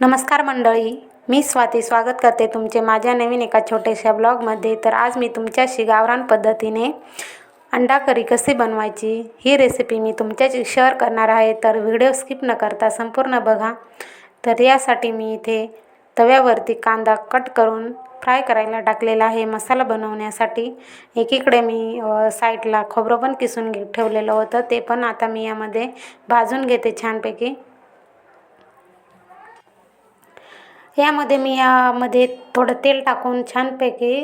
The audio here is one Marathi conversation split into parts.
नमस्कार मंडळी मी स्वाती स्वागत करते तुमचे माझ्या नवीन एका छोट्याशा ब्लॉगमध्ये. तर आज मी तुमच्याशी गावरान पद्धतीने अंडा करी कशी बनवायची ही रेसिपी मी तुमच्याशी शेअर करणार आहे. तर व्हिडिओ स्किप न करता संपूर्ण बघा. तर यासाठी मी इथे तव्यावरती कांदा कट करून फ्राय करायला टाकलेला आहे. मसाला बनवण्यासाठी एकीकडे मी साईडला खोबरं पण किसून घे ठेवलेलं होतं. ते पण आता मी यामध्ये भाजून घेते छानपैकी. यामध्ये मी यामध्ये थोडं तेल टाकून छानपैकी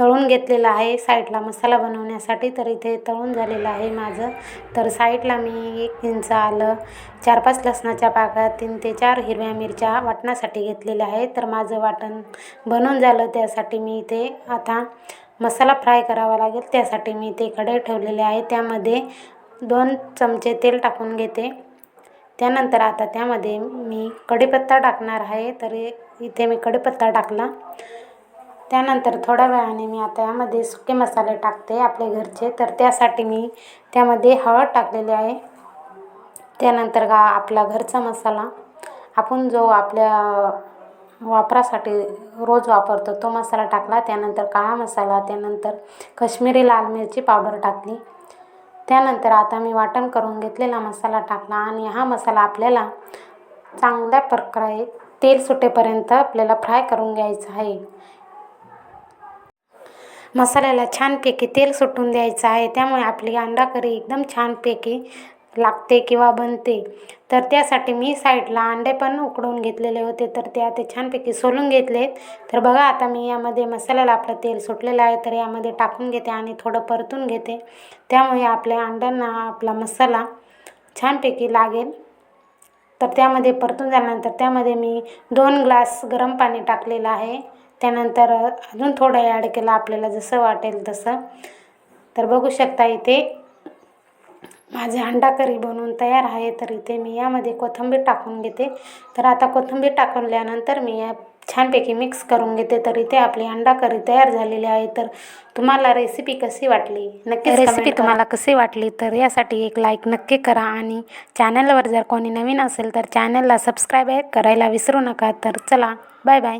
तळून घेतलेलं आहे साईडला मसाला बनवण्यासाठी. तर इथे तळून झालेलं आहे माझं. तर साईडला मी एक इंच आलं चार पाच लसणाच्या पाकळ्या तीन ते चार हिरव्या मिरच्या वाटण्यासाठी घेतलेल्या आहे तर माझं वाटण बनून झालं त्यासाठी मी इथे आता मसाला फ्राय करावा लागेल. त्यासाठी मी इथे कढई ठेवलेले आहे. त्यामध्ये दोन चमचे तेल टाकून घेते. त्यानंतर आता त्यामध्ये मी कढीपत्ता टाकणार आहे तर इथे मी कढीपत्ता टाकला. त्यानंतर थोड्या वेळाने मी आता यामध्ये सुके मसाले टाकते आपले घरचे. तर त्यासाठी मी त्यामध्ये हळद टाकलेली आहे. त्यानंतर गा आपला घरचा मसाला. आपण जो आपल्या वापरासाठी रोज वापरतो तो मसाला टाकला. त्यानंतर काळा मसाला त्यानंतर काश्मीरी लाल मिरची पावडर टाकली. त्यानंतर आता मी वाटण करून घेतलेला मसाला टाकला आणि हा मसाला आपल्याला चांगल्या प्रकारे तेल सुटेपर्यंत आपल्याला फ्राय करून घ्यायचा आहे. मसाल्याला छानपैकी तेल सुटून द्यायचं आहे. त्यामुळे आपली अंडा करी एकदम छानपैकी लागते किंवा बनते. तर त्यासाठी मी साईडला अंडे पण उकडून घेतलेले होते. तर ते आता छानपैकी सोलून घेतलेत तर बघा आता मी यामध्ये मसाल्याला आपलं तेल सुटलेलं आहे. तर यामध्ये टाकून घेते आणि थोडं परतून घेते. त्यामुळे आपल्या अंड्यांना आपला मसाला छानपैकी लागेल. तर त्यामध्ये परतून झाल्यानंतर त्यामध्ये मी दोन ग्लास गरम पाणी टाकलेलं आहे. त्यानंतर अजून थोडं ॲड केलं आपल्याला जसं वाटेल तसं. तर बघू शकता इथे माझे अंडा करी बनवून तयार आहे तर इथे मी यामध्ये कोथिंबीर टाकून घेते. तर आता कोथिंबीर टाकल्यानंतर मी या छानपैकी मिक्स करून घेते. तर इथे आपली अंडा करी तयार झालेली आहे. तर तुम्हाला रेसिपी कशी वाटली? नक्की रेसिपी तुम्हाला कशी वाटली? तर यासाठी एक लाईक नक्की करा आणि चॅनलवर जर कोणी नवीन असेल तर चॅनलला सबस्क्राईब करायला विसरू नका. तर चला बाय बाय